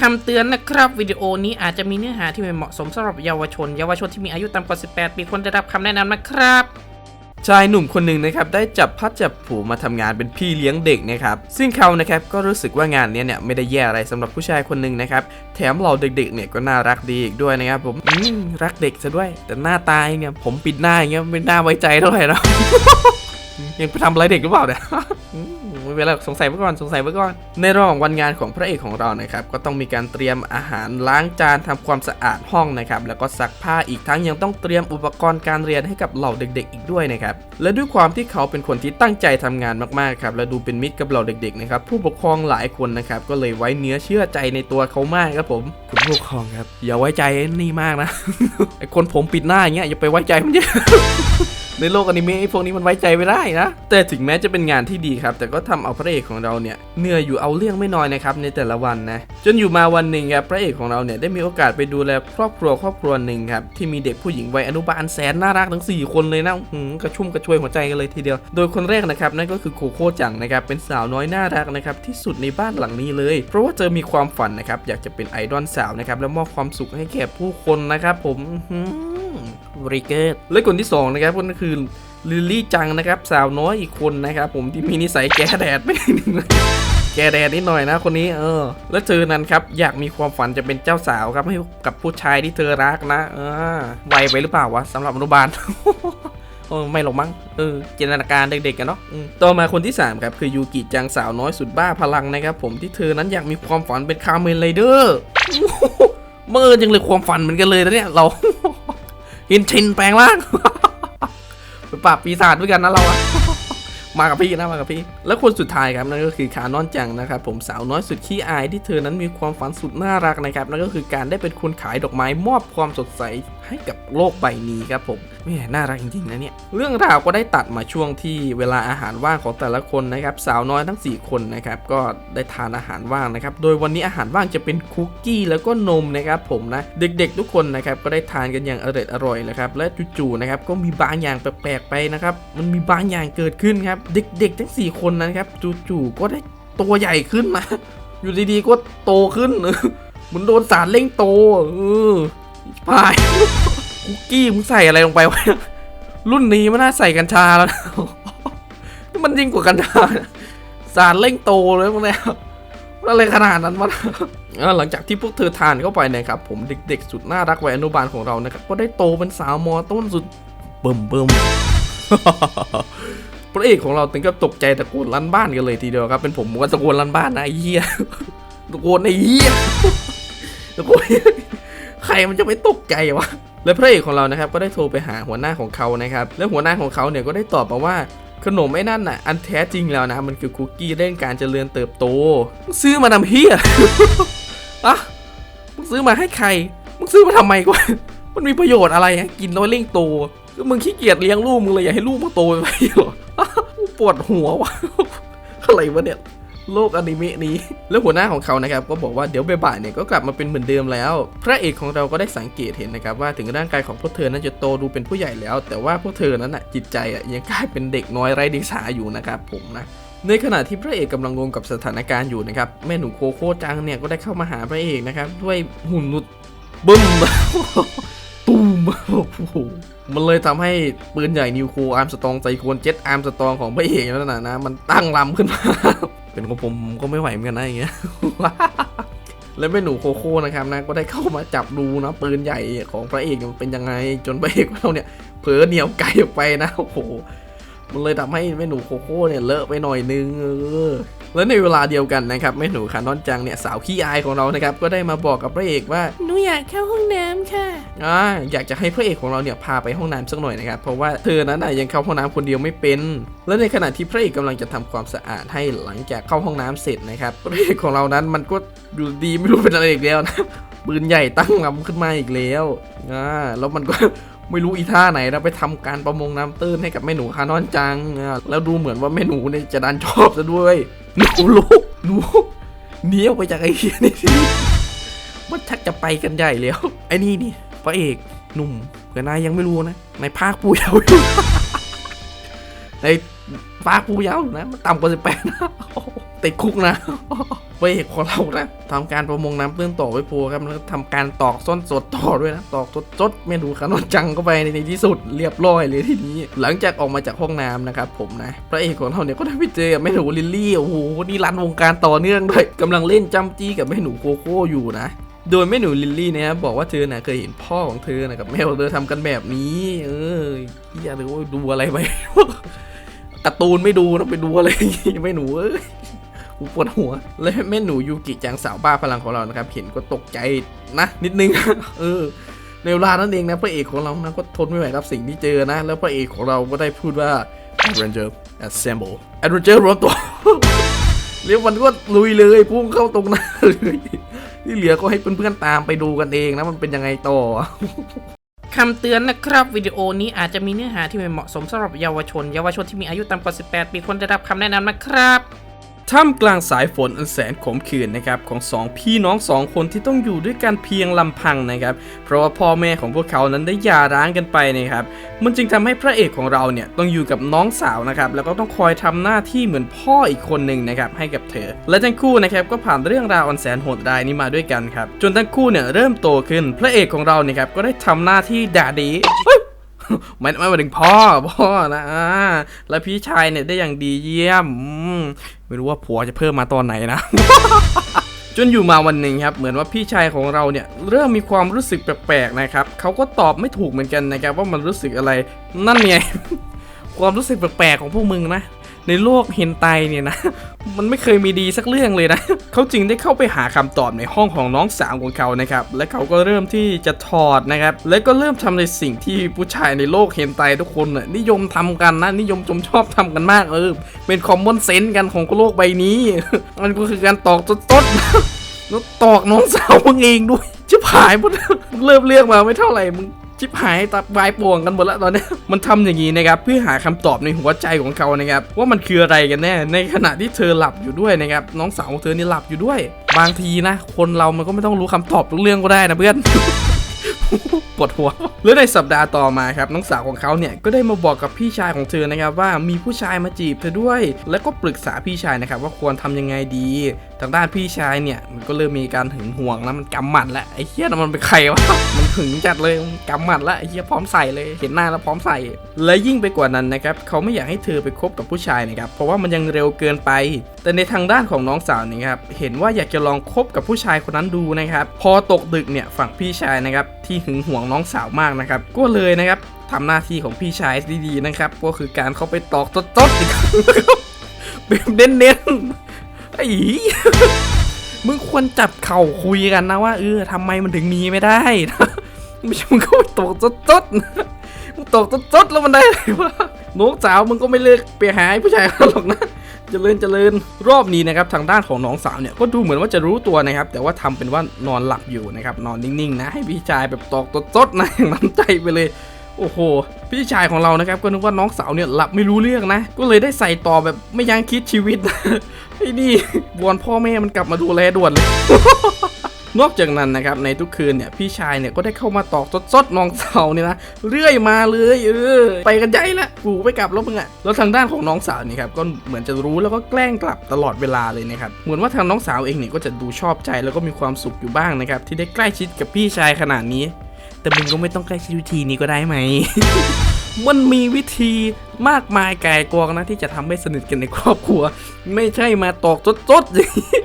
คำเตือนนะครับวิดีโอนี้อาจจะมีเนื้อหาที่ไม่เหมาะสมสำหรับเยาวชน เยาวชนที่มีอายุต่ำกว่า 18 ปีควรได้รับคำแนะนำนะครับชายหนุ่มคนหนึ่งนะครับได้จับพัดจับผูมาทำงานเป็นพี่เลี้ยงเด็กนะครับซึ่งเขานะครับก็รู้สึกว่างานนี้เนี่ยไม่ได้แย่อะไรสำหรับผู้ชายคนหนึ่งนะครับแถมเราเด็กๆเนี่ยก็น่ารักดีอีกด้วยนะครับผมรักเด็กซะด้วย แต่หน้าตายเนี่ยผมปิดหน้าอย่างเงี้ยไม่น่าไว้ใจเท่าไหร่นะ ยังไปทำอะไรเด็กหรือเปล่าเนี่ยอืมไม่เป็นไรหรอกสงสัยไว้ก่อนสงสัยไว้ก่อน ในระหว่างวันงานของพระเอกของเรานะครับ ก็ต้องมีการเตรียมอาหารล้างจานทำความสะอาดห้องนะครับ แล้วก็ซักผ้าอีกทั้งยังต้องเตรียมอุปกรณ์การเรียนให้กับเหล่าเด็ก ๆ อีกด้วยนะครับ และด้วยความที่เขาเป็นคนที่ตั้งใจทำงานมากๆครับ และดูเป็นมิตรกับเหล่าเด็ก ๆ นะครับ ผู้ปกครองหลายคนนะครับ ก็เลยไว้เนื้อเชื่อใจในตัวเขามากครับผม คุณผู้ปกครองครับ อย่าไว้ใจนี่มากนะไอคนผมปิดหน้าอย่างเงี้ยอย่าไปไว้ใจมันเยอะ ในโลกอนิเมะไอ้พวกนี้มันไว้ใจไม่ได้นะ แต่ถึงแม้จะเป็นงานที่ดีครับ แต่ก็ทำเอาพระเอกของเราเนี่ยเหนื่อยอยู่เอาเรื่องไม่น้อยนะครับในแต่ละวันนะจนอยู่มาวันหนึ่งครับพระเอกของเราเนี่ยได้มีโอกาสไปดูแลครอบครัวครอบครัวหนึ่งครับที่มีเด็กผู้หญิงวัยอนุบาลแสนน่ารักทั้ง 4 คนเลยนะหืมกระชุ่มกระชวยหัวใจกันเลยทีเดียว โดยคนแรกนะครับนั่นก็คือโคโค่จังนะครับเป็นสาวน้อยน่ารักนะครับที่สุดในบ้านหลังนี้เลย เพราะว่าเธอมีความฝันนะครับอยากจะเป็นไอดอลสาวนะครับและมอบความสุขให้แก่ผู้คนนะครับผม ริเกตและคนที่สองนะครับก็คือลิลลี่จังนะครับ สาวน้อยอีกคนนะครับผมที่มีนิสัยแกแดดไม่ได้หนึ่งเลยแกแดดนิดหน่อยนะคนนี้เออ แล้วเธอนั้นครับอยากมีความฝันจะเป็นเจ้าสาวครับให้กับผู้ชายที่เธอรักนะเออไวไปหรือเปล่าวะสำหรับอนุบาลเออไม่หรอกมั้งเออจินตนาการเด็กๆกันเนาะต่อมาคนที่ 3 ครับ คือยูกิจังสาวน้อยสุดบ้าพลังนะครับผมที่เธอนั้นอยากมีความฝันเป็นคาร์เมนไรเดอร์เมื่อจังเลยความฝันเหมือนกันเลยนะเนี่ยเรา หินชินแปลงร่างไปปราบปีศาจด้วยกันนะเราอะมากับพี่นะมากับพี่ แล้วคนสุดท้ายครับนั่นก็คือคานอนจังนะครับผมสาวน้อยสุดขี้อายที่เธอนั้นมีความฝันสุดน่ารักนะครับนั่นก็คือการได้เป็นคนขายดอกไม้มอบความสดใสให้กับโลกใบนี้ครับผม ม่น่ารักจริงๆนะเนี่ย เรื่องราวก็ได้ตัดมาช่วงที่เวลาอาหารว่างของแต่ละคนนะครับ สาวน้อยทั้ง 4 คนนะครับ ก็ได้ทานอาหารว่างนะครับ โดยวันนี้อาหารว่างจะเป็นคุกกี้แล้วก็นมนะครับผมนะ เด็กๆ ทุกคนนะครับก็ได้ทานกันอย่างอร่อยอร่อยๆนะครับ และจู่ๆนะครับก็มีบางอย่างแปลกๆไปนะครับ มันมีบางอย่างเกิดขึ้นครับ เด็กๆ ทั้ง 4 คนนั้นครับจู่ๆก็ได้ตัวใหญ่ขึ้นนะอยู่ดีๆก็โตขึ้นเหมือนโดนสารเร่งโตเออพาย คุกกี้มึงใส่อะไรลงไปวะรุ่นนี้มันน่าใส่กัญชาแล้วนะมันยิ่งกว่ากัญชาสารเร่งโตเลยพวกเนี้ยมันอะไรขนาดนั้นวะหลังจากที่พวกเธอทานเข้าไปเนะครับผมเด็กๆ สุดน่ารักวัยอนุบาลของเรานะครับก็ได้โตเป็นสาวมอต้นสุดเบิ่มเบิ่มพระเอกของเราถึงกับตกใจตะโกนลั่นบ้านกันเลยทีเดียวครับ เป็นผมผมก็ตะโกนลั่นบ้านนะไอ้เหี้ยตะโกนไอ้เหี้ยตะโกนใครมันจะไม่ตกใจวะ และพระเอกของเรานะครับก็ได้โทรไปหาหัวหน้าของเขานะครับและหัวหน้าของเขาเนี่ยก็ได้ตอบมาว่าขนมไอ้นั่นน่ะอันแท้จริงแล้วนะมันคือคุกกี้เร่งการเจริญเติบโตมึงซื้อมาทำเฮียอะมึงซื้อมาให้ใคร มึงซื้อมาทำไมกวะมันมีประโยชน์อะไรอะกินแล้วเร่งโตคือมึงขี้เกียจเลี้ยงลูกมึงเลยอยากให้ลูกมึงโตไปหรอปวดหัววะอะไรวะเนี่ย โลกอนิเมะนี้ แล้วหัวหน้าของเขานะครับก็บอกว่าเดี๋ยวบ่ายๆเนี่ยก็กลับมาเป็นเหมือนเดิมแล้ว พระเอกของเราก็ได้สังเกตเห็นนะครับว่าถึงร่างกายของพวกเธอนั้นจะโตดูเป็นผู้ใหญ่แล้ว แต่ว่าพวกเธอนั้นอะจิตใจอะยังกลายเป็นเด็กน้อยไร้เดียงสาอยู่นะครับผมนะในขณะที่พระเอกกำลังงงกับสถานการณ์อยู่นะครับแม่หนูโคโค่จังเนี่ยก็ได้เข้ามาหาพระเอกนะครับด้วยหุ่นนุดบึ้มตูมโอ้โหมันเลยทำให้ปืนใหญ่นิวโคอาร์มสตองไซโคนเจ็ตอาร์มสตองของพระเอกนั่นนะนะมันตั้งลำขึ้นมา เป็นของผมก็ไม่ไหวเหมือนกันนะอย่างเงี้ยและแม่หนูโคโค่นะครับนะก็ได้เข้ามาจับดูนะปืนใหญ่ของพระเอกมันเป็นยังไงจนพระเอกเราเนี่ยเผลอเหนียวไกลออกไปนะโอ้โห มันเลยทำให้แม่หนูโคโค่เนี่ยเลอะไปหน่อยนึงเออแล้วในเวลาเดียวกันนะครับแม่หนูคานอนจังเนี่ยสาวขี้อายของเรานะครับก็ได้มาบอกกับพระเอกว่าหนูอยากเข้าห้องน้ำค่ะอ่าอยากจะให้พระเอกของเราเนี่ยพาไปห้องน้ำสักหน่อยนะครับเพราะว่าเธอนั้นน่ะยังเข้าห้องน้ำคนเดียวไม่เป็น และในขณะที่พระเอกกำลังจะทำความสะอาดให้หลังจากเข้าห้องน้ำเสร็จนะครับพระเอกของเรานั้นมันก็อยู่ดีไม่รู้เป็นอะไรอีกแล้วนะปืนใหญ่ตั้งลำขึ้นมาอีกแล้วอ่าแล้วมันก็ ไม่รู้อีท่าไหนนะไปทำการประมงน้ำตื้นให้กับแม่หนูคานอนจัง แล้วดูเหมือนว่าแม่หนูเนี่ยจะดันชอบซะด้วยหนูลูกหนูหนีออกไปจากไอ้เหี้ยนี่ทีมันชักจะไปกันใหญ่แล้วไอ้นี่นี่พระเอกหนุ่มเผื่อนายยังไม่รู้นะในภาคปูเยาว์ในภาคปูเยาว์นะมันต่ำกว่าสิบแปดนะ ติดคุกนะพระเอกของเรานะทำการประมงน้ำเตื้นต่อไว้โพครับแล้วทำการตอกส้นสดต่อด้วยนะตอกสดจดเมนูขนมจังเข้าไปในที่สุดเรียบร้อยเลยทีนี้ หลังจากออกมาจากห้องน้ำนะครับผมนะพระเอกของเราเนี่ยก็ได้ไปเจอกับแม่หนูลิลลี่โอ้โหนี่รันวงการต่อเนื่องด้วยกำลังเล่นจำจี้กับแม่หนูโกโก้อยู่นะโดยแม่หนูลิลลี่เนี่ยบอกว่าเธอน่ะเคยเห็นพ่อของเธอนะกับแม่ของเธอทำกันแบบนี้ เอออย่าหรือว่าดูอะไรไปการ์ตูนไม่ดูนะไปดูอะไรแม่หนูเอ้ย กูปวดหัว และแม่หนูยูกิจังสาวบ้าพลังของเรานะครับ เห็นก็ตกใจนะ นิดนึง เออในเวลานั้นเองนะพระเอกของเรานะก็ทนไม่ไหวกับสิ่งที่เจอนะ แล้วพระเอกของเราก็ได้พูดว่า Adventure Assemble Adventure รวมตัวเรียกมันก็ลุยเลยพุ่งเข้าตรงหน้าเลยที่เหลือก็ให้เพื่อนๆตามไปดูกันเองนะ มันเป็นยังไงต่อคำเตือนนะครับ วิดีโอนี้อาจจะมีเนื้อหาที่ไม่เหมาะสมสำหรับเยาวชน เยาวชนที่มีอายุต่ำกว่า 18 ปีควรได้รับคำแนะนำนะครับ ท่ามกลางสายฝนอันแสนขมขื่นนะครับของสองพี่น้องสองคนที่ต้องอยู่ด้วยกันเพียงลำพังนะครับ เพราะว่าพ่อแม่ของพวกเขานั้นได้หย่าร้างกันไปนะครับ มันจึงทำให้พระเอกของเราเนี่ยต้องอยู่กับน้องสาวนะครับแล้วก็ต้องคอยทำหน้าที่เหมือนพ่ออีกคนหนึ่งนะครับให้กับเธอ และทั้งคู่นะครับก็ผ่านเรื่องราวอันแสนโหดร้ายนี้มาด้วยกันครับจนทั้งคู่เนี่ยเริ่มโตขึ้นพระเอกของเราเนี่ยครับก็ได้ทำหน้าที่ด่าดีเฮ้ย ไม่ไม่หมายถึงพ่อพ่อนะอ่าแล้วพี่ชายเนี่ยได้อย่างดีเยี่ยมอืมไม่รู้ว่าผัวจะเพิ่มมาตอนไหนนะจนอยู่มาวันหนึ่งครับเหมือนว่าพี่ชายของเราเนี่ยเริ่มมีความรู้สึกแปลกๆนะครับเขาก็ตอบไม่ถูกเหมือนกันนะครับว่ามันรู้สึกอะไรนั่นไงความรู้สึกแปลกๆของพวกมึงนะ ในโลกเฮนไตเนี่ยนะ มันไม่เคยมีดีสักเรื่องเลยนะ เขาจึงได้เข้าไปหาคำตอบในห้องของน้องสาวของเขานะครับ และเขาก็เริ่มที่จะถอดนะครับ และก็เริ่มทำในสิ่งที่ผู้ชายในโลกเฮนไตทุกคนน่ะนิยมทำกันนะ นิยมชมชอบทำกันมากเออ เป็นคอมมอนเซนส์กันของโลกใบนี้ มันก็คือการตอกตดๆแล้วตอกน้องสาวมึงเองด้วยชิบหายหมดมึงเริ่มเรียกมาไม่เท่าไหร่มึง ชิบหายตับวายป่วงกันหมดแล้วตอนนี้ มันทำอย่างนี้นะครับเพื่อหาคำตอบในหัวใจของเขานะครับว่ามันคืออะไรกันแน่ ในขณะที่เธอหลับอยู่ด้วยนะครับน้องสาวของเธอนี่หลับอยู่ด้วย บางทีนะ คนเรามันก็ไม่ต้องรู้คำตอบทุกเรื่องก็ได้นะเพื่อนปวดหัวแล้วในสัปดาห์ต่อมาครับน้องสาวของเขาเนี่ยก็ได้มาบอกกับพี่ชายของเธอนะครับว่ามีผู้ชายมาจีบเธอด้วย แล้วก็ปรึกษาพี่ชายนะครับว่าควรทำยังไงดี ทางด้านพี่ชายเนี่ยมันก็เริ่มมีการหึงห่วงแล้วมันกำหมัดแล้วไอ้เหี้ยน่ะมันเป็นใครวะมันหึงจัดเลยกำหมัดแล้วไอ้เหี้ยพร้อมใส่เลยเห็นหน้าแล้วพร้อมใส่ และยิ่งไปกว่านั้นนะครับเขาไม่อยากให้เธอไปคบกับผู้ชายนะครับเพราะว่ามันยังเร็วเกินไป แต่ในทางด้านของน้องสาวนี่ครับเห็นว่าอยากจะลองคบกับผู้ชายคนนั้นดูนะครับพอตกดึกเนี่ยฝั่งพี่ชายนะครับที่หึงห่วงน้องสาวมากนะครับก็เลยนะครับทำหน้าที่ของพี่ชายดีๆนะครับก็คือการเข้าไปตอกตดๆอีกครั้งนะครับแบบเน้นๆ ไอ้มึงควรจับเข่าคุยกันนะว่าเออทำไมมันถึงมีไม่ได้ไม่ใช่มึงเข้าไปตกตดๆนมึงตกตดๆแล้วมันได้อะไรวะน้องสาวมึงก็ไม่เลิกไปหาผู้ชายคนหรอกนะเจริญเจริญรอบนี้นะครับทางด้านของน้องสาวเนี่ยก็ดูเหมือนว่าจะรู้ตัวนะครับ แต่ว่าทำเป็นว่านอนหลับอยู่นะครับนอนนิ่งๆนะให้พี่ชายแบบตอกตดนะอย่างน้ำใจไปเลย โอ้โห พี่ชายของเรานะครับก็นึกว่าน้องสาวเนี่ยหลับไม่รู้เรื่องนะ ก็เลยได้ใส่ต่อแบบไม่ยั้งคิดชีวิตนะ ไอ้นี่วอนพ่อแม่มันกลับมาดูแลด่วนเลยนอกจากนั้นนะครับในทุกคืนเนี่ยพี่ชายเนี่ยก็ได้เข้ามาตอกซดๆน้องสาวเนี่ยนะเรื่อยมาเลยเออไปกันใหญ่ละกูไปกลับแล้วมึงอะแล้วทางด้านของน้องสาวนี่ครับก็เหมือนจะรู้แล้วก็แกล้งกลับตลอดเวลาเลยนะครับเหมือนว่าทางน้องสาวเองเนี่ยก็จะดูชอบใจแล้วก็มีความสุขอยู่บ้างนะครับที่ได้ใกล้ชิดกับพี่ชายขนาดนี้ แต่มึงก็ไม่ต้องใกล้ชิดวิธีนี้ก็ได้ไหม มันมีวิธีมากมายไกายกองนะ ที่จะทำให้สนิทกันในครอบครัว ไม่ใช่มาตอกซดๆอย่างนี้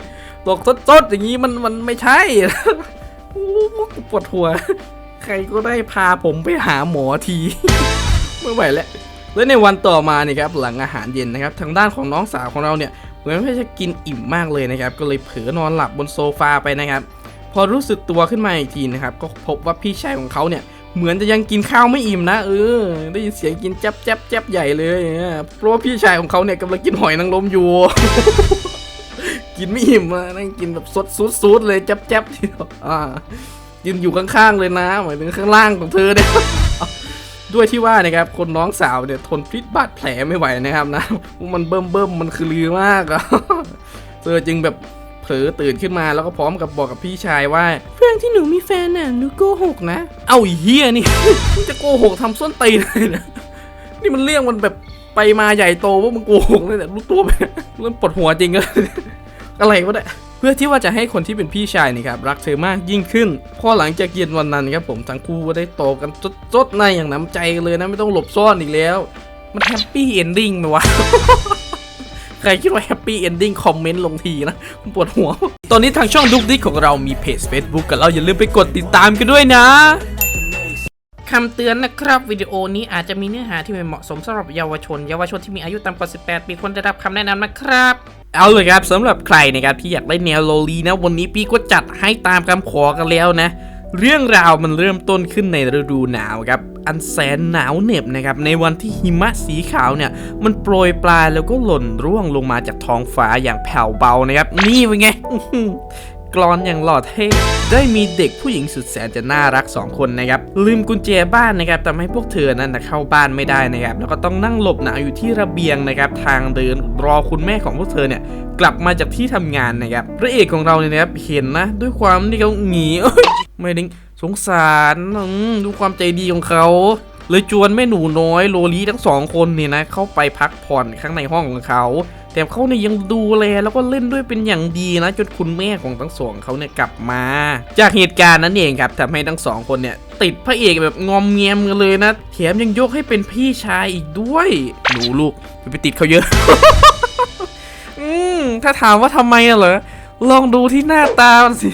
ตอกซดๆอย่างนี้มันมันไม่ใช่โอ้ปวดหัว ใครก็ได้พาผมไปหาหมอทีไม่ไหวแล้วและในวันต่อมาเนี่ยครับหลังอาหารเย็นนะครับทางด้านของน้องสาวของเราเนี่ยเหมือนว่าจะกินอิ่มมากเลยนะครับ ก็เลยเผลอนอนหลับบนโซฟาไปนะครับ พอรู้สึกตัวขึ้นมาอีกทีนะครับ ก็พบว่าพี่ชายของเขาเนี่ย เหมือนจะยังกินข้าวไม่อิ่มนะเออ ได้ยินเสียงกินแจ๊บแจ๊บแจ๊บใหญ่เลยเนี่ยเพราะว่าพี่ชายของเขาเนี่ยกำลังกินหอยนางรมอยู่ กินไม่อิ่มอะนั่งกินแบบสดซูดซูดเลยจับจับทีเดียวอ่ายืนอยู่ข้างๆเลยนะหมายถึงข้างล่างของเธอเนี่ยด้วยที่ว่านะครับคนน้องสาวเนี่ยทนพิษบาดแผลไม่ไหวนะครับนะมันเบิ่มเบิ่มมันคือลือมากอะเธอจึงแบบ เผลอตื่นขึ้นมาแล้วก็พร้อมกับบอกกับพี่ชายว่าเรื่องที่หนูมีแฟนน่ะหนูโกหกนะ เอาไอ้เฮียนี่มึงจะโกหกทำส้นตีนเลยนะนี่มันเรื่องมันแบบไปมาใหญ่โตว่ามึงโกหกเลยเนี่ยรู้ตัวไหมเริ่มปวดหัวจริงเลยอะไรวะเนี่ยพื่อที่ว่าจะให้คนที่เป็นพี่ชายนี่ครับรักเธอมากยิ่งขึ้น พอหลังจากเย็นวันนั้นครับผมทั้งคู่ก็ได้โตกันจดๆในอย่างน้ำใจกันเลยนะไม่ต้องหลบซ่อนอีกแล้ว มันแฮปปี้เอนดิ้งไหมวะ ใครคิดว่าแฮปปี้เอนดิ้งคอมเมนต์ลงทีนะปวดหัว ตอนนี้ทางช่องดุกดิกของเรามีเพจ Facebook กันแล้วอย่าลืมไปกดติดตามกันด้วยนะคำเตือนนะครับ วิดีโอนี้อาจจะมีเนื้อหาที่ไม่เหมาะสมสำหรับเยาวชน เยาวชนที่มีอายุต่ำกว่า 18 ปีควรได้รับคำแนะนำนะครับ เอาเลยครับสำหรับใครนะครับที่อยากได้แนวโลลีนะ วันนี้พี่ก็จัดให้ตามคำขอกันแล้วนะ เรื่องราวมันเริ่มต้นขึ้นในฤดูหนาวครับ อันแสนหนาวเหน็บนะครับ ในวันที่หิมะสีขาวเนี่ย มันโปรยปลายแล้วก็หล่นร่วงลงมาจากท้องฟ้าอย่างแผ่วเบานะครับ นี่เป็นไง กรอนอย่างหล่อเท่ได้มีเด็กผู้หญิงสุดแสนจะน่ารักสองคนนะครับลืมกุญแจบ้านนะครับทำให้พวกเธอนั้นเข้าบ้านไม่ได้นะครับแล้วก็ต้องนั่งหลบหนาวอยู่ที่ระเบียงนะครับทางเดินรอคุณแม่ของพวกเธอเนี่ยกลับมาจากที่ทำงานนะครับพระเอกของเราเนี่ยนะครับเห็นนะ ด้วยความที่เขาหนีไม่ได้สงสารดูความใจดีของเขา เลยจวนแม่หนูน้อยโลลีทั้งสองคนเนี่ยนะเข้าไปพักผ่อนข้างในห้องของเขา แต่เขาเนี่ยยังดูแลแล้วก็เล่นด้วยเป็นอย่างดีนะจนคุณแม่ของทั้งสองเขาเนี่ยกลับมา จากเหตุการณ์นั้นเองครับทำให้ทั้งสองคนเนี่ยติดพระเอกแบบงอมเงียมกันเลยนะแถมยังยกให้เป็นพี่ชายอีกด้วยหนูลูกไปติดเขาเยอะ อืมถ้าถามว่าทำไมอะเหรอลองดูที่หน้าตามันสิ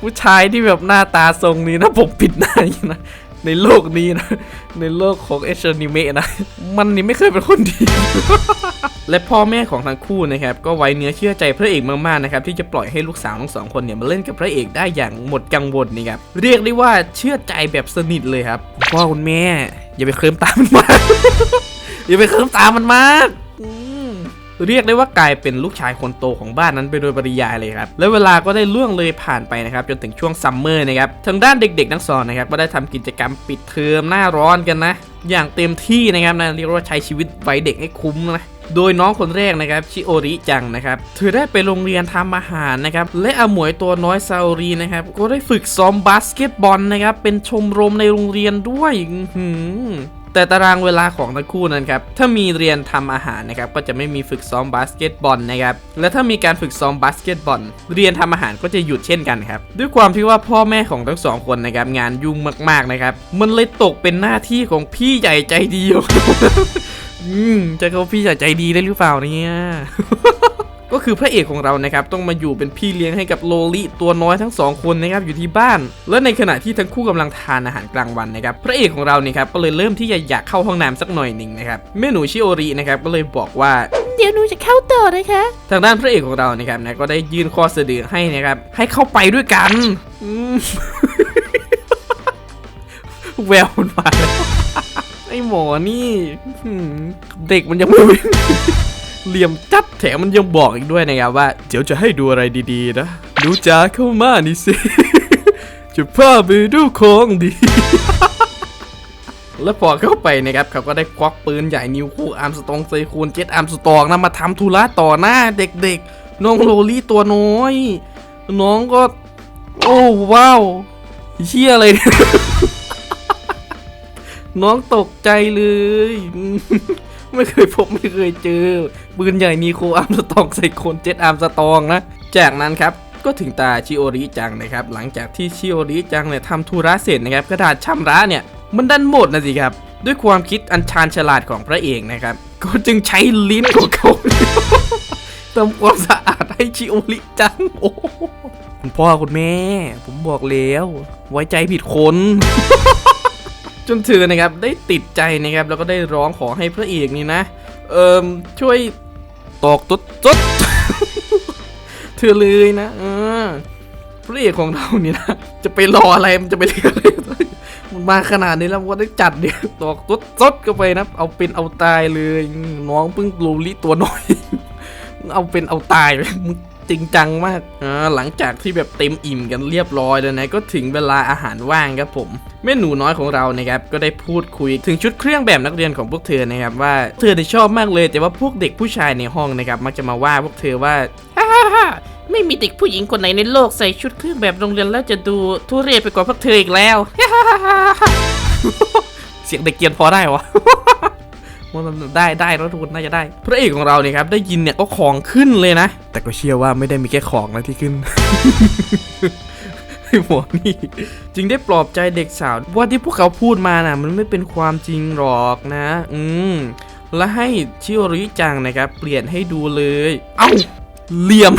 ผู้ชายที่แบบหน้าตาทรงนี้นะผมปิดหน้าอย่นะ ในโลกนี้นะ ในโลกของเอชนิเมะนะ มันนี่ไม่เคยเป็นคนดี และพ่อแม่ของทั้งคู่นะครับ ก็ไว้เนื้อเชื่อใจพระเอกมากๆนะครับที่จะปล่อยให้ลูกสาวทั้งสองคนเนี่ยมาเล่นกับพระเอกได้อย่างหมดกังวลนี่ครับเรียกได้ว่าเชื่อใจแบบสนิทเลยครับพ่อคุณแม่ อย่าไปเคลิ้มตามมันมากอย่าไปเคลิ้มตามมันมาก เรียกได้ว่ากลายเป็นลูกชายคนโตของบ้านนั้นไปโดยปริยายเลยครับ และเวลาก็ได้ล่วงเลยผ่านไปนะครับจนถึงช่วงซัมเมอร์นะครับ ทางด้านเด็กๆทั้งสองนะครับก็ได้ทำกิจกรรมปิดเทอมหน้าร้อนกันนะ อย่างเต็มที่นะครับนะเรียกว่าใช้ชีวิตวัยเด็กให้คุ้มนะโดยน้องคนแรกนะครับชิโอริจังนะครับเธอได้ไปโรงเรียนทำอาหารนะครับและอาหมวยตัวน้อยซาโอรีนะครับก็ได้ฝึกซ้อมบาสเกตบอลนะครับเป็นชมรมในโรงเรียนด้วยหื แต่ตารางเวลาของทั้งคู่นั้นครับ ถ้ามีเรียนทำอาหารนะครับ ก็จะไม่มีฝึกซ้อมบาสเกตบอลนะครับ และถ้ามีการฝึกซ้อมบาสเกตบอล เรียนทำอาหารก็จะหยุดเช่นกันครับ ด้วยความที่ว่าพ่อแม่ของทั้งสองคนนะครับงานยุ่งมากๆนะครับ มันเลยตกเป็นหน้าที่ของพี่ใหญ่ใจดีองอืมจะเขาพี่ใหญ่ใจดีได้หรือเปล่าเนี่ย คือพระเอกของเรานะครับต้องมาอยู่เป็นพี่เลี้ยงให้กับโลลิตัวน้อยทั้งสองคนนะครับอยู่ที่บ้าน และในขณะที่ทั้งคู่กำลังทานอาหารกลางวันนะครับพระเอกของเราเนี่ยครับก็เลยเริ่มที่จะอยากเข้าห้องน้ำสักหน่อยหนึ่งนะครับแม่หนูชิโอรินะครับก็เลยบอกว่าเดี๋ยวหนูจะเข้าต่อนะคะ ทางด้านพระเอกของเรานะครับนะก็ได้ยื่นข้อเสนอให้นะครับให้เข้าไปด้วยกันอืมแววมันมาแล้วไอหมอนี่หืมเด็กมันยังไม่ เหลี่ยมจัดแถมมันยังบอกอีกด้วยนะครับว่าเดี๋ยวจะให้ดูอะไรดีๆนะหนูจ๋าเข้ามานี่สิ จะพาไปดูของดี แล้วพอเข้าไปนะครับเขาก็ได้ควักปืนใหญ่นิวคู่อาร์มสตองเซคูนเจ็ตอาร์มสตองนะมาทำธุระต่อหน้าเด็กๆ น้องโรลี่ตัวน้อย น้องก็ โอ้ว้าวเชี่ยอะไรน้องตกใจเลย ไม่เคยพบไม่เคยเจอปืนใหญ่นีโคอาร์มสตองใส่คนเจ็ตอาร์มสตองนะ จากนั้นครับก็ถึงตาชิโอริจังนะครับ หลังจากที่ชิโอริจังเนี่ยทำธุระเสร็จนะครับกระดาษชำระเนี่ยมันดันหมดนะสิครับ ด้วยความคิดอันชาญฉลาดของพระเอกนะครับ ก็จึงใช้ลิ้นของเขาทำความสะอาดให้ชิโอริจังโอ้คุณพ่อคุณแม่ ผมบอกแล้ว ไว้ใจผิดคน จนเธอนะครับได้ติดใจนะครับแล้วก็ได้ร้องขอให้พระเอกนี่นะ เอิมช่วยตอกตุ๊ดตุ๊ดเธอเลยนะเออพระเอกของเรานี่นะจะไปรออะไรมันจะไปเรียกอะไรมันมาขนาดนี้แล้วก็ได้จัดเนี่ยตอกตุ๊ดตุ๊ดเข้าไปนะเอาเป็นเอาตายเลยน้องเพิ่งลูลิตัวน้อย เอาเป็นเอาตายเลยมึง จริงจังมากอ่าหลังจากที่แบบเต็มอิ่มกันเรียบร้อยแล้วนะก็ถึงเวลาอาหารว่างครับผมแม่หนูน้อยของเรานะครับก็ได้พูดคุยถึงชุดเครื่องแบบนักเรียนของพวกเธอนะครับว่าเธอได้ชอบมากเลย แต่ว่าพวกเด็กผู้ชายในห้องนะครับมักจะมาว่าพวกเธอว่าฮ่าฮ่าฮ่าไม่มีเด็กผู้หญิงคนไหนในโลกใส่ชุดเครื่องแบบโรงเรียนแล้วจะดูทุเรศไปกว่าพวกเธออีกแล้ว เสียงเด็กเกรียนพอได้วะ มันได้ได้แล้วทุกคนน่าจะได้ พระเอกของเราเนี่ยครับได้ยินเนี่ยก็ของขึ้นเลยนะ แต่ก็เชื่อว่าไม่ได้มีแค่ของนะที่ขึ้นไอ้หมอนี่จึงได้ปลอบใจเด็กสาว ว่าที่พวกเขาพูดมาน่ะ มันไม่เป็นความจริงหรอกนะ อืม และให้ชิโอริจังนะครับ เปลี่ยนให้ดูเลย เอ้าเหลี่ยม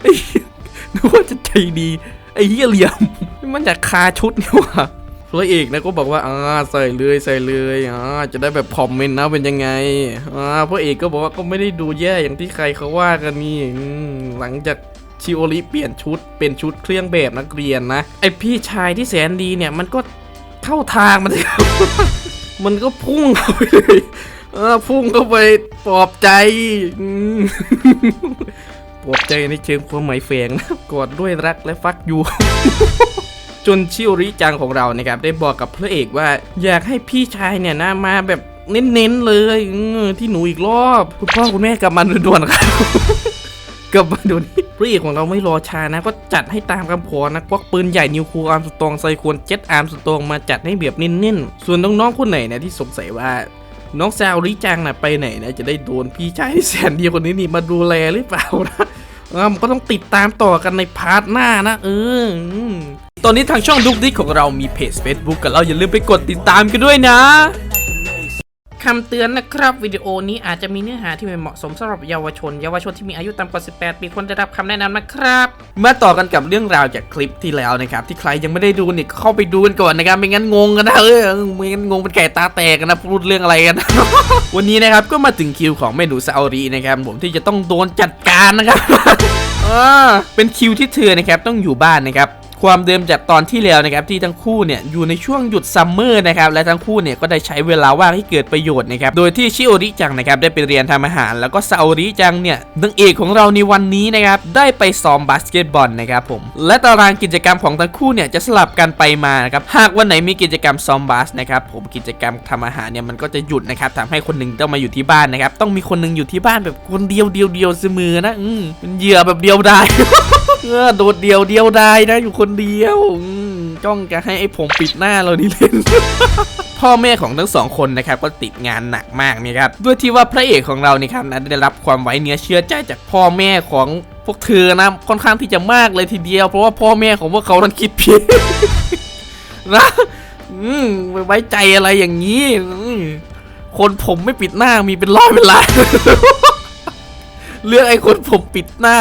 ไอ้เหี้ยนึกว่าจะใจดี ไอ้เหี้ยเหลี่ยม มันจากคาชุดนี่หว่า พระเอกนะก็บอกว่าอ่าใส่เลยใส่เลยอ่าจะได้แบบคอมเมนต์นะเป็นยังไงอ่าพระเอกก็บอกว่าก็ไม่ได้ดูแย่อย่างที่ใครเขาว่ากันนี่หลังจากชิโอริเปลี่ยนชุดเป็นชุดเครื่องแบบนักเรียนนะไอพี่ชายที่แสนดีเนี่ยมันก็เข้าทางมันมันก็พุ่งเข้าไปเลยเออพุ่งเข้าไปปลอบใจปลอบใจในเชิงความหมายแฝงนะกอดด้วยรักและฟักอยู่ จนชิโอริจังของเรานะครับได้บอกกับพระเอกว่า อยากให้พี่ชายเนี่ยนะมาแบบเน้นๆเลยที่หนูอีกรอบคุณพ่อคุณแม่กลับมาด่วนๆครับกลับมาดี๋ยวนี้พระเอกของเราไม่รอช้านะ ก็จัดให้ตามคำขอนะควักปืนใหญ่นิวคูอาร์มสตองไซควรเจ็ตอาร์มสตองมาจัดให้แบบเน้นๆส่วนน้องๆคนไหนนี่ยที่สงสัยว่าน้องแซวริจังน่ะไปไหนนะจะได้โดนพี่ชายที่แสนดีคนนี้นี่มาดูแลหรือเปล่านะเออมันก็ต้องติดตามต่อกันในพาร์ทหน้านะ เออ ตอนนี้ทางช่องดุกดิกของเรามีเพจ Facebook กันแล้วอย่าลืมไปกดติดตามกันด้วยนะคำเตือนนะครับวิดีโอนี้อาจจะมีเนื้อหาที่ไม่เหมาะสมสำหรับเยาวชน เยาวชนที่มีอายุต่ำกว่า 18 ปีควรได้รับคำแนะนำนะครับมาต่อกันกับเรื่องราวจากคลิปที่แล้วนะครับที่ใครยังไม่ได้ดูเนี่ยก็เข้าไปดูกันก่อนนะครับไม่งั้นงงกันนะเออไม่งั้นงงเป็นไก่ตาแตกกันนะพูดเรื่องอะไรกัน วันนี้นะครับก็มาถึงคิวของเมนูซาโอรินะครับผมที่จะต้องโดนจัดการนะครับอ่าเป็นคิวที่เธอนะครับต้องอยู่บ้านนะครับ ความเดิมจากตอนที่แล้วนะครับที่ทั้งคู่เนี่ยอยู่ในช่วงหยุดซัมเมอร์นะครับและทั้งคู่เนี่ยก็ได้ใช้เวลาว่างให้เกิดประโยชน์นะครับโดยที่ชิโอริจังนะครับได้ไปเรียนทำอาหาร แล้วก็ซาโอริจังเนี่ยนางเอกของเราในวันนี้นะครับได้ไปซ้อมบาสเกตบอลนะครับผมและตารางกิจกรรมของทั้งคู่เนี่ยจะสลับกันไปมานะครับหากวันไหนมีกิจกรรมซ้อมบาสนะครับผมกิจกรรมทำอาหารเนี่ยมันก็จะหยุดนะครับทำให้คนหนึ่งต้องมาอยู่ที่บ้านนะครับต้องมีคนหนึ่งอยู่ที่บ้านแบบคนเดียวเดียวเดียวเสมอนะอืมเป็นเหยื่อแบบเดียวไดายเออโดดเดียวเดียวดายนะอยู่คนเดียวจ้องจะให้ไอ้ผมปิดหน้าเรานี่เล่น พ่อแม่ของทั้งสองคนนะครับก็ติดงานหนักมากนะครับด้วยที่ว่าพระเอกของเรานี่ครับนะได้รับความไว้เนื้อเชื่อใจจากพ่อแม่ของพวกเธอนะค่อนข้างที่จะมากเลยทีเดียว เพราะว่าพ่อแม่ของพวกเขานั้นคิดผิดนะอืมไว้ใจอะไรอย่างนี้คนผมไม่ปิดหน้ามีเป็นร้อยเป็นล้านเลือกไอ้คนผมปิดหน้า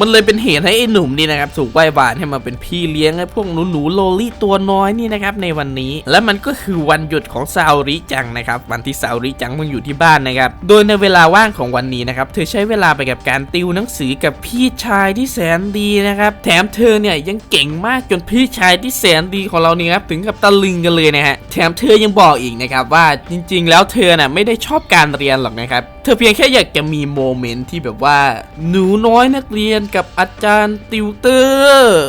มันเลยเป็นเหตุให้ไอ้หนุ่มนี่นะครับถูกไหว้บานให้มาเป็นพี่เลี้ยงไอ้พวกหนูหนูๆโลลี่ตัวน้อยนี่นะครับในวันนี้ และมันก็คือวันหยุดของซาอริจังนะครับวันที่ซาอริจังมันอยู่ที่บ้านนะครับโดยในเวลาว่างของวันนี้นะครับเธอใช้เวลาไปกับการติวหนังสือกับพี่ชายที่แสนดีนะครับแถมเธอเนี่ยยังเก่งมากจนพี่ชายที่แสนดีของเราเนี่ยครับถึงกับตะลึงกันเลยนะฮะแถมเธอยังบอกอีกนะครับว่าจริง ๆ แล้วเธอน่ะไม่ได้ชอบการเรียนหรอกนะครับเธอเพียงแค่อยากจะมีโมเมนต์ที่แบบว่าหนูน้อยนักเรียนกับอาจารย์ติวเตอร์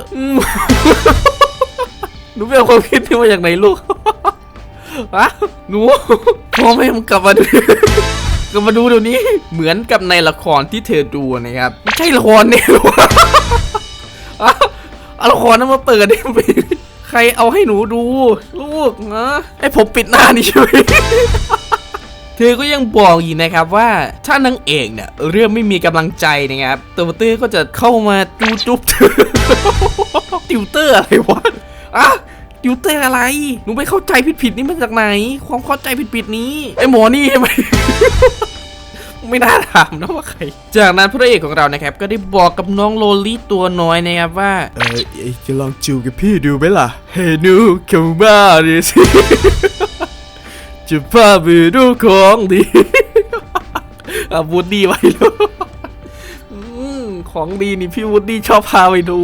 หนูไปเอาความคิดที่มาจากไหนลูกฮะหนูพ่อแม่มึงกลับมาดูกลับมาดูเดี๋ยวนี้เหมือนกับในละครที่เธอดูนะครับไม่ใช่ละครเนี่ยออะอาละครนั้นมาเปิดได้ไหมใครเอาให้หนูดู ลูกนะไอผมปิดหน้านี่ช่วย เธอก็ยังบอกอีกนะครับว่าถ้านางเอกเนี่ยเรื่องไม่มีกำลังใจนะครับตัวเตอร์ก็จะเข้ามาจูจุ๊บเธอติวเตอร์อะไรวะอะติวเตอร์อะไรหนูไปเข้าใจผิดๆนี่มาจากไหน ความเข้าใจผิดๆนี้ไอหมอนี่ใช่ไหมไม่น่าถามนะว่าใคร จากนั้นพระเอกของเรานะครับ ก็ได้บอกกับน้องโลลี่ตัวน้อยนะครับว่า เออจะลองจูบกับพี่ดูไหมล่ะ เฮ้ยนูเข้ามาดิสิ จะพาไปดูของดีอาวูดดี้ไว้ลูกของดีนี่พี่วูดดี้ชอบพาไปดู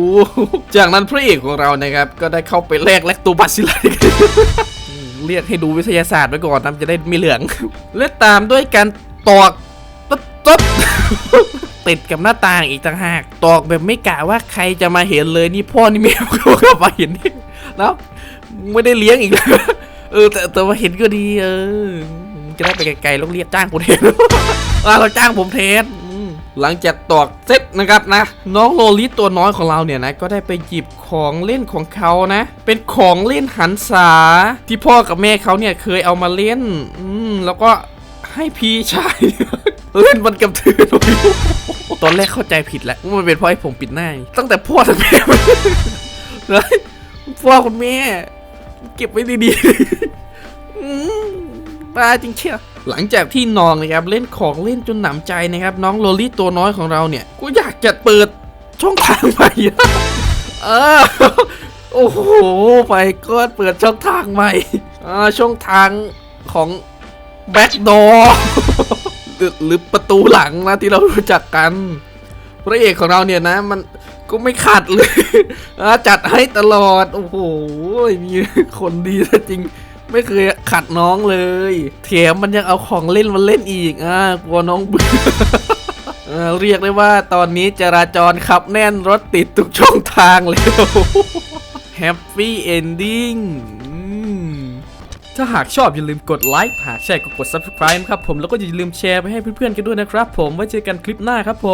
จากนั้นพระเอกของเรานะครับ ก็ได้เข้าไปแลกแลกตัวบัตรสิไลกันอืมเรียกให้ดูวิทยาศาสตร์ไว้ก่อนนะจะได้ไม่เหลือง และตามด้วยการตอกต๊บต๊บติดกับหน้าต่างอีกต่างหาก ตอกแบบไม่กะว่าใครจะมาเห็นเลยนี่พ่อนี่แม่ก็เข้ามาเห็นนี่แล้วไม่ได้เลี้ยงอีกแล้ว เออแต่แต่ว่าเห็นก็ดีเออจะได้ไปไกลๆแล้วเรียกจ้างกูแทนอะเราจ้างผมแทนอืมหลังจากตอกเสร็จนะครับนะ น้องโลลิตัวน้อยของเราเนี่ยนะ ก็ได้ไปหยิบของเล่นของเขานะ เป็นของเล่นหันษา ที่พ่อกับแม่เขาเนี่ยเคยเอามาเล่น อืมแล้วก็ให้พี่ชายเล่นมันกับเธอตอนแรกเข้าใจผิดแล้วว่ามันเป็นเพราะไอ้ผมปิดหน้าตั้งแต่พ่อทั้งแม่เลยพ่อคุณแม่ เก็บไว้ดีๆอืมบ้าจริงเชียวหลังจากที่น้องนะครับเล่นของเล่นจนหนำใจนะครับ น้องโลลี่ตัวน้อยของเราเนี่ยก็อยากจะเปิดช่องทางใหม่เออโอ้โหไปก็เปิดช่องทางใหม่อ่าช่องทางของแบ็กดอร์หรือประตูหลังนะที่เรารู้จักกันพระเอกของเราเนี่ยนะมัน ก็ไม่ขัดเลยอจัดให้ตลอด โอ้โห มีคนดีซะจริง ไม่เคยขัดน้องเลยแถมมันยังเอาของเล่นมาเล่นอีก อ่ากลัวน้องเบื่อเรียกได้ว่าตอนนี้จราจรขับแน่นรถติดทุกช่องทางเลยแฮปปี้เอนดิ้งถ้าหากชอบอย่าลืมกดไลค์ หากใช่ก็กด subscribe ครับผม แล้วก็อย่าลืมแชร์ไปให้เพื่อนๆกันด้วยนะครับผม ไว้เจอกันคลิปหน้าครับผม